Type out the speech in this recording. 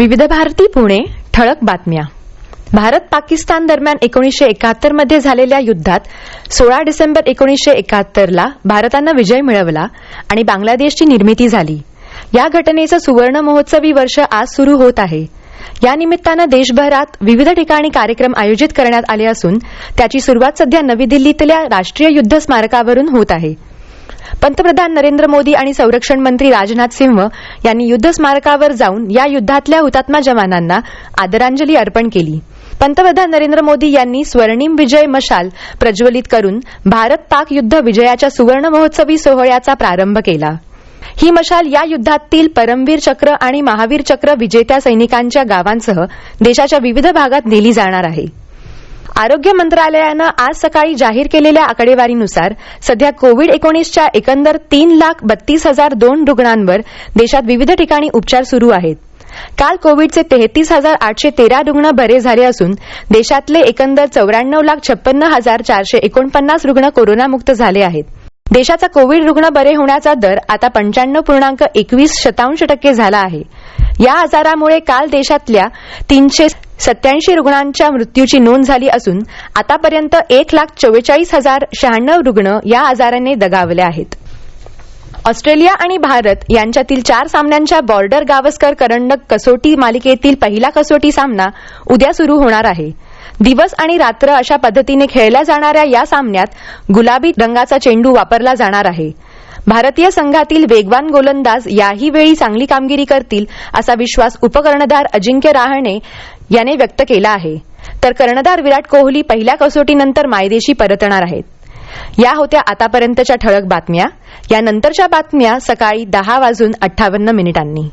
विविध भारती पुणे ठळक बातम्या. भारत पाकिस्तान दरम्यान एकोणीसशे एकाहत्तरमध्ये झालेल्या युद्धात सोळा डिसेंबर एकोणीसशे एकाहत्तरला भारतानं विजय मिळवला आणि बांगलादेशची निर्मिती झाली. या घटनेचं सुवर्ण महोत्सवी वर्ष आज सुरू होत आहे. या निमित्तानं देशभरात विविध ठिकाणी कार्यक्रम आयोजित करण्यात आले असून त्याची सुरुवात सध्या नवी दिल्लीतल्या राष्ट्रीय युद्ध स्मारकावरून होत आहे. पंतप्रधान नरेंद्र मोदी आणि संरक्षण मंत्री राजनाथ सिंह यांनी युद्ध स्मारकावर जाऊन या युद्धातल्या हुतात्मा जवानांना आदरांजली अर्पण केली. पंतप्रधान नरेंद्र मोदी यांनी स्वर्णिम विजय मशाल प्रज्वलित करून भारत पाक युद्ध विजयाच्या सुवर्ण महोत्सवी सोहळ्याचा प्रारंभ केला. ही मशाल या युद्धातील परमवीर चक्र आणि महावीर चक्र विजेत्या सैनिकांच्या गावांसह देशाच्या विविध भागात नेली जाणार आहे. आरोग्य मंत्रालयानं आज सकाळी जाहीर केलेल्या आकडेवारीनुसार सध्या कोविड एकोणीसच्या एकंदर तीन लाख बत्तीस हजार दोन रुग्णांवर देशात विविध ठिकाणी उपचार सुरू आहेत. काल कोविडचे तेहतीस हजार आठशे तेरा रुग्ण बरे झाले असून देशातले एकंदर चौऱ्याण्णव लाख छप्पन्न हजार चारशे एकोणपन्नास रुग्ण कोरोनामुक्त झाले आहेत. देशाचा कोविड रुग्ण बरे होण्याचा दर आता पंच्याण्णव पूर्णांक एकवीस शतांश टक्के झाला आहे. या आजारामुळे काल देशातल्या तीनशे सत्याऐंशी रुग्णांच्या मृत्यूची नोंद झाली असून आतापर्यंत एक लाख चव्वेचाळीस हजार शहाण्णव रुग्ण या आजाराने दगावले आहेत. ऑस्ट्रेलिया आणि भारत यांच्यातील चार सामन्यांच्या बॉर्डर गावस्कर करंडक कसोटी मालिकेतील पहिला कसोटी सामना उद्या सुरू होणार आहे. दिवस आणि रात्र अशा पद्धतीने खेळल्या जाणाऱ्या या सामन्यात गुलाबी रंगाचा चेंडू वापरला जाणार आहे. भारतीय संघातील वेगवान गोलंदाज याही वेळी चांगली कामगिरी करतील असा विश्वास उपकर्णधार अजिंक्य राहणे याने व्यक्त केला आहे. तर कर्णधार विराट कोहली पहिल्या कसोटीनंतर मायदेशी परतणार आहेत. या होत्या आतापर्यंतच्या ठळक बातम्या. यानंतरच्या बातम्या सकाळी दहा वाजून अठ्ठावन्न मिनिटांनी.